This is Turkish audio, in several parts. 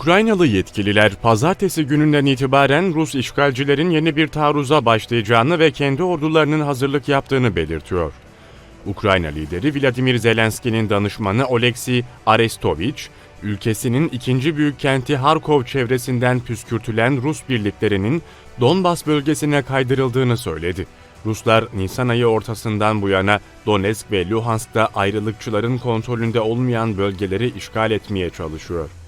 Ukraynalı yetkililer pazartesi gününden itibaren Rus işgalcilerin yeni bir taarruza başlayacağını ve kendi ordularının hazırlık yaptığını belirtiyor. Ukrayna lideri Vladimir Zelenski'nin danışmanı Oleksiy Arestovich, ülkesinin ikinci büyük kenti Harkov çevresinden püskürtülen Rus birliklerinin Donbas bölgesine kaydırıldığını söyledi. Ruslar Nisan ayı ortasından bu yana Donetsk ve Luhansk'ta ayrılıkçıların kontrolünde olmayan bölgeleri işgal etmeye çalışıyor.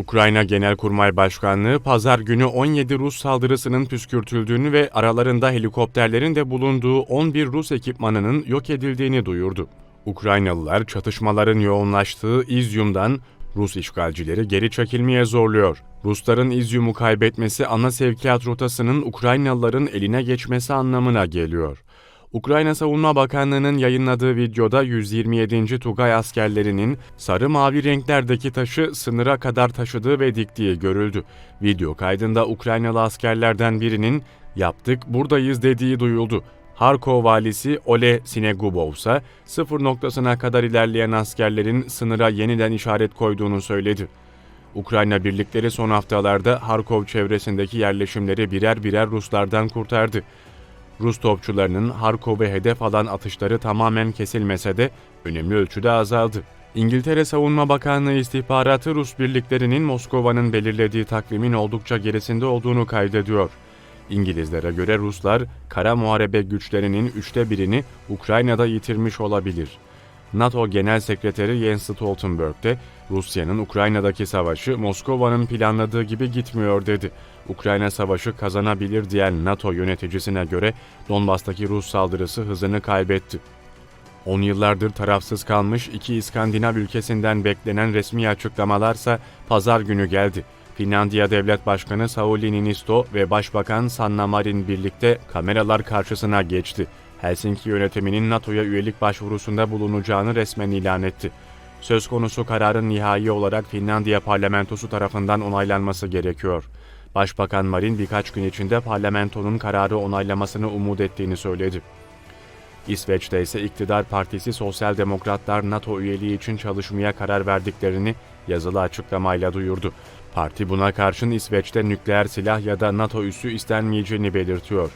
Ukrayna Genelkurmay Başkanlığı pazar günü 17 Rus saldırısının püskürtüldüğünü ve aralarında helikopterlerin de bulunduğu 11 Rus ekipmanının yok edildiğini duyurdu. Ukraynalılar çatışmaların yoğunlaştığı İzyum'dan Rus işgalcileri geri çekilmeye zorluyor. Rusların İzyum'u kaybetmesi ana sevkiyat rotasının Ukraynalıların eline geçmesi anlamına geliyor. Ukrayna Savunma Bakanlığı'nın yayınladığı videoda 127. Tugay askerlerinin sarı mavi renklerdeki taşı sınıra kadar taşıdığı ve diktiği görüldü. Video kaydında Ukraynalı askerlerden birinin yaptık buradayız dediği duyuldu. Harkov valisi Ole Sinegubov ise sıfır noktasına kadar ilerleyen askerlerin sınıra yeniden işaret koyduğunu söyledi. Ukrayna birlikleri son haftalarda Harkov çevresindeki yerleşimleri birer birer Ruslardan kurtardı. Rus topçularının Harkov'e hedef alan atışları tamamen kesilmese de önemli ölçüde azaldı. İngiltere Savunma Bakanlığı istihbaratı Rus birliklerinin Moskova'nın belirlediği takvimin oldukça gerisinde olduğunu kaydediyor. İngilizlere göre Ruslar kara muharebe güçlerinin üçte birini Ukrayna'da yitirmiş olabilir. NATO Genel Sekreteri Jens Stoltenberg de Rusya'nın Ukrayna'daki savaşı Moskova'nın planladığı gibi gitmiyor dedi. Ukrayna savaşı kazanabilir diyen NATO yöneticisine göre Donbas'taki Rus saldırısı hızını kaybetti. 10 yıllardır tarafsız kalmış iki İskandinav ülkesinden beklenen resmi açıklamalarsa pazar günü geldi. Finlandiya Devlet Başkanı Sauli Niinisto ve Başbakan Sanna Marin birlikte kameralar karşısına geçti. Helsinki yönetiminin NATO'ya üyelik başvurusunda bulunacağını resmen ilan etti. Söz konusu kararın nihai olarak Finlandiya parlamentosu tarafından onaylanması gerekiyor. Başbakan Marin birkaç gün içinde parlamentonun kararı onaylamasını umut ettiğini söyledi. İsveç'te ise iktidar partisi Sosyal Demokratlar NATO üyeliği için çalışmaya karar verdiklerini yazılı açıklamayla duyurdu. Parti buna karşın İsveç'te nükleer silah ya da NATO üssü istenmeyeceğini belirtiyor.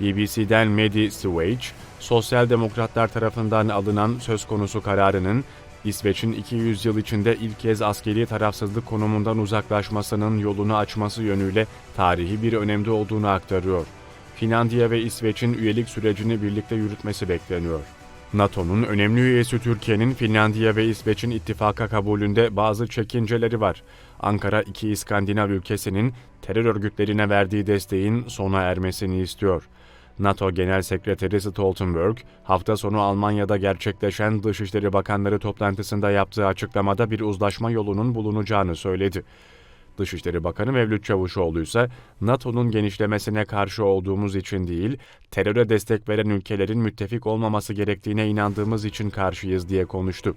BBC'den Medi Swage, Sosyal Demokratlar tarafından alınan söz konusu kararının İsveç'in 200 yıl içinde ilk kez askeri tarafsızlık konumundan uzaklaşmasının yolunu açması yönüyle tarihi bir önemde olduğunu aktarıyor. Finlandiya ve İsveç'in üyelik sürecini birlikte yürütmesi bekleniyor. NATO'nun önemli üyesi Türkiye'nin Finlandiya ve İsveç'in ittifaka kabulünde bazı çekinceleri var. Ankara iki İskandinav ülkesinin terör örgütlerine verdiği desteğin sona ermesini istiyor. NATO Genel Sekreteri Stoltenberg, hafta sonu Almanya'da gerçekleşen Dışişleri Bakanları toplantısında yaptığı açıklamada bir uzlaşma yolunun bulunacağını söyledi. Dışişleri Bakanı Mevlüt Çavuşoğlu ise NATO'nun genişlemesine karşı olduğumuz için değil, teröre destek veren ülkelerin müttefik olmaması gerektiğine inandığımız için karşıyız diye konuştu.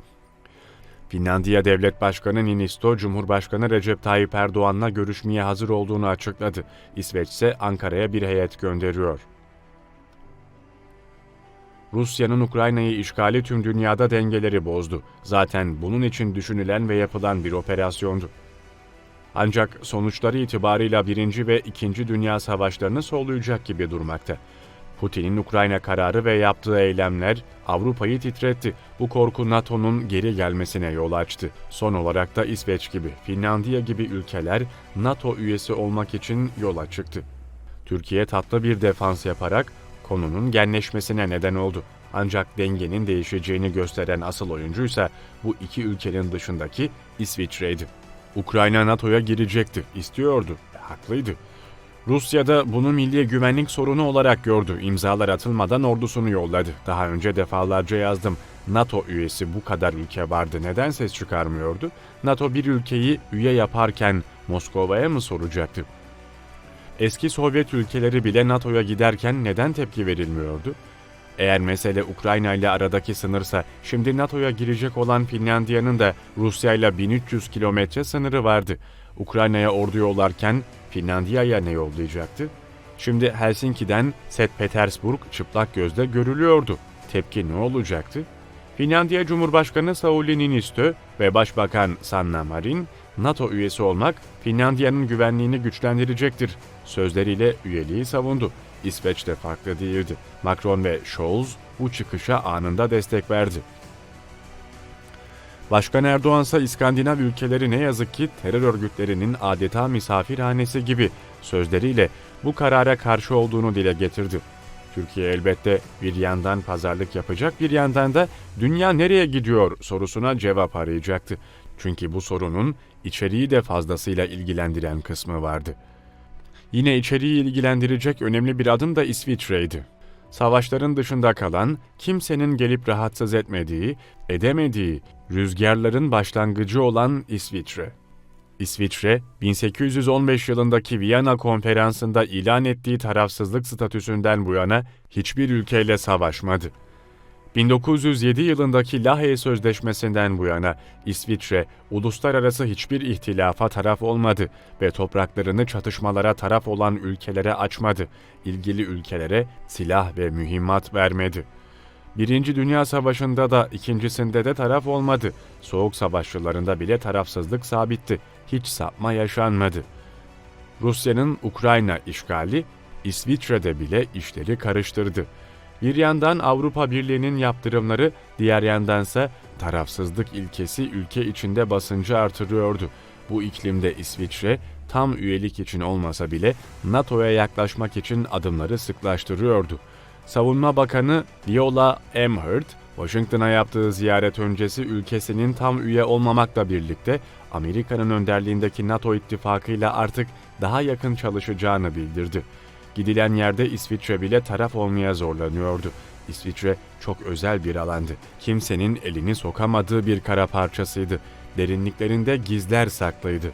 Finlandiya Devlet Başkanı Niinisto, Cumhurbaşkanı Recep Tayyip Erdoğan'la görüşmeye hazır olduğunu açıkladı. İsveç ise Ankara'ya bir heyet gönderiyor. Rusya'nın Ukrayna'yı işgali tüm dünyada dengeleri bozdu. Zaten bunun için düşünülen ve yapılan bir operasyondu. Ancak sonuçları itibarıyla Birinci ve İkinci Dünya Savaşlarını soluyacak gibi durmakta. Putin'in Ukrayna kararı ve yaptığı eylemler Avrupa'yı titretti. Bu korku NATO'nun geri gelmesine yol açtı. Son olarak da İsveç gibi, Finlandiya gibi ülkeler NATO üyesi olmak için yola çıktı. Türkiye tatlı bir defans yaparak konunun genleşmesine neden oldu. Ancak dengenin değişeceğini gösteren asıl oyuncu ise bu iki ülkenin dışındaki İsviçre'ydi. Ukrayna NATO'ya girecekti, istiyordu, haklıydı. Rusya da bunu milli güvenlik sorunu olarak gördü. İmzalar atılmadan ordusunu yolladı. Daha önce defalarca yazdım. NATO üyesi bu kadar ülke vardı. Neden ses çıkarmıyordu? NATO bir ülkeyi üye yaparken Moskova'ya mı soracaktı? Eski Sovyet ülkeleri bile NATO'ya giderken neden tepki verilmiyordu? Eğer mesele Ukrayna ile aradaki sınırsa, şimdi NATO'ya girecek olan Finlandiya'nın da Rusya ile 1300 kilometre sınırı vardı. Ukrayna'ya ordu yollarken Finlandiya'ya ne yollayacaktı? Şimdi Helsinki'den St. Petersburg çıplak gözle görülüyordu. Tepki ne olacaktı? Finlandiya Cumhurbaşkanı Sauli Niinistö ve Başbakan Sanna Marin, NATO üyesi olmak Finlandiya'nın güvenliğini güçlendirecektir. Sözleriyle üyeliği savundu. İsveç de farklı değildi. Macron ve Scholz bu çıkışa anında destek verdi. Başkan Erdoğan ise İskandinav ülkeleri ne yazık ki terör örgütlerinin adeta misafirhanesi gibi sözleriyle bu karara karşı olduğunu dile getirdi. Türkiye elbette bir yandan pazarlık yapacak bir yandan da dünya nereye gidiyor sorusuna cevap arayacaktı. Çünkü bu sorunun içeriği de fazlasıyla ilgilendiren kısmı vardı. Yine içeriği ilgilendirecek önemli bir adım da İsviçre'ydi. Savaşların dışında kalan, kimsenin gelip rahatsız etmediği, edemediği, rüzgarların başlangıcı olan İsviçre. İsviçre, 1815 yılındaki Viyana Konferansı'nda ilan ettiği tarafsızlık statüsünden bu yana hiçbir ülkeyle savaşmadı. 1907 yılındaki Lahey Sözleşmesi'nden bu yana İsviçre uluslararası hiçbir ihtilafa taraf olmadı ve topraklarını çatışmalara taraf olan ülkelere açmadı. İlgili ülkelere silah ve mühimmat vermedi. Birinci Dünya Savaşı'nda da ikincisinde de taraf olmadı. Soğuk savaşçılarında bile tarafsızlık sabitti. Hiç sapma yaşanmadı. Rusya'nın Ukrayna işgali İsviçre'de bile işleri karıştırdı. Bir yandan Avrupa Birliği'nin yaptırımları, diğer yandansa tarafsızlık ilkesi ülke içinde basıncı artırıyordu. Bu iklimde İsviçre tam üyelik için olmasa bile NATO'ya yaklaşmak için adımları sıklaştırıyordu. Savunma Bakanı Viola Amherst, Washington'a yaptığı ziyaret öncesi ülkesinin tam üye olmamakla birlikte Amerika'nın önderliğindeki NATO ittifakıyla artık daha yakın çalışacağını bildirdi. Gidilen yerde İsviçre bile taraf olmaya zorlanıyordu. İsviçre çok özel bir alandı. Kimsenin elini sokamadığı bir kara parçasıydı. Derinliklerinde gizler saklıydı.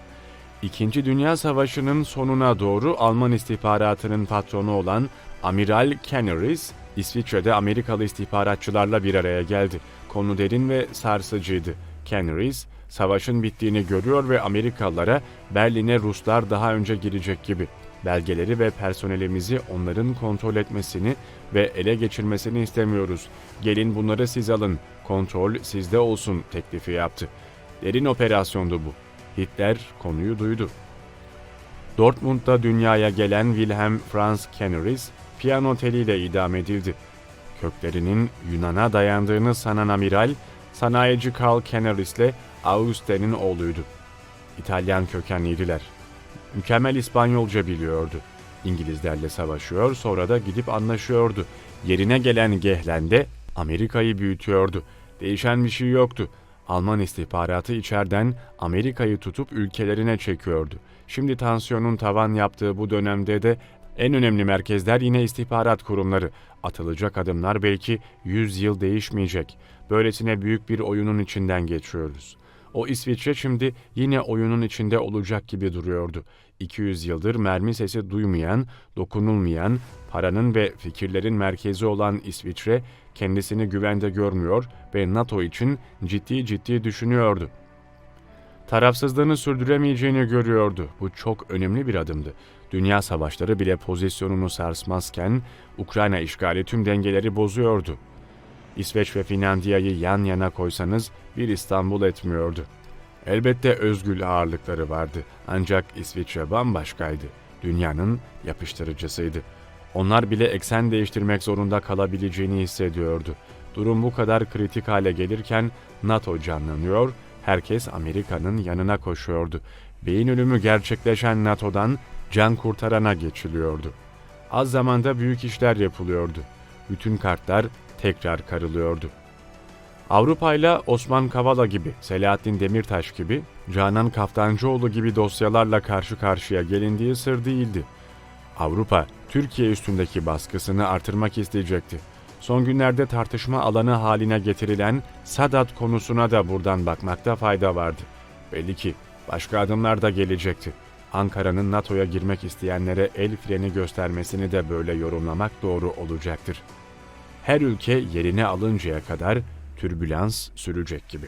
İkinci Dünya Savaşı'nın sonuna doğru Alman istihbaratının patronu olan Amiral Canaris, İsviçre'de Amerikalı istihbaratçılarla bir araya geldi. Konu derin ve sarsıcıydı. Canaris, savaşın bittiğini görüyor ve Amerikalılara Berlin'e Ruslar daha önce girecek gibi belgeleri ve personelimizi onların kontrol etmesini ve ele geçirmesini istemiyoruz. Gelin bunları siz alın, kontrol sizde olsun teklifi yaptı. Derin operasyondu bu. Hitler konuyu duydu. Dortmund'da dünyaya gelen Wilhelm Franz Canaris, piyano teliyle idam edildi. Köklerinin Yunan'a dayandığını sanan amiral, sanayici Karl Canaris'le Auguste'nin oğluydu. İtalyan kökenliydiler. Mükemmel İspanyolca biliyordu. İngilizlerle savaşıyor, sonra da gidip anlaşıyordu. Yerine gelen Gehlen'de Amerika'yı büyütüyordu. Değişen bir şey yoktu. Alman istihbaratı içeriden Amerika'yı tutup ülkelerine çekiyordu. Şimdi tansiyonun tavan yaptığı bu dönemde de en önemli merkezler yine istihbarat kurumları. Atılacak adımlar belki 100 yıl değişmeyecek. Böylesine büyük bir oyunun içinden geçiyoruz. O İsviçre şimdi yine oyunun içinde olacak gibi duruyordu. 200 yıldır mermi sesi duymayan, dokunulmayan, paranın ve fikirlerin merkezi olan İsviçre kendisini güvende görmüyor ve NATO için ciddi ciddi düşünüyordu. Tarafsızlığını sürdüremeyeceğini görüyordu. Bu çok önemli bir adımdı. Dünya savaşları bile pozisyonunu sarsmazken Ukrayna işgali tüm dengeleri bozuyordu. İsveç ve Finlandiya'yı yan yana koysanız bir İstanbul etmiyordu. Elbette özgül ağırlıkları vardı ancak İsviçre bambaşkaydı. Dünyanın yapıştırıcısıydı. Onlar bile eksen değiştirmek zorunda kalabileceğini hissediyordu. Durum bu kadar kritik hale gelirken NATO canlanıyor, herkes Amerika'nın yanına koşuyordu. Beyin ölümü gerçekleşen NATO'dan can kurtarana geçiliyordu. Az zamanda büyük işler yapılıyordu. Bütün kartlar tekrar karılıyordu. Avrupa ile Osman Kavala gibi, Selahattin Demirtaş gibi, Canan Kaftancıoğlu gibi dosyalarla karşı karşıya gelindiği sır değildi. Avrupa, Türkiye üstündeki baskısını artırmak isteyecekti. Son günlerde tartışma alanı haline getirilen Sadat konusuna da buradan bakmakta fayda vardı. Belli ki başka adımlar da gelecekti. Ankara'nın NATO'ya girmek isteyenlere el freni göstermesini de böyle yorumlamak doğru olacaktır. Her ülke yerine alıncaya kadar türbülans sürecek gibi.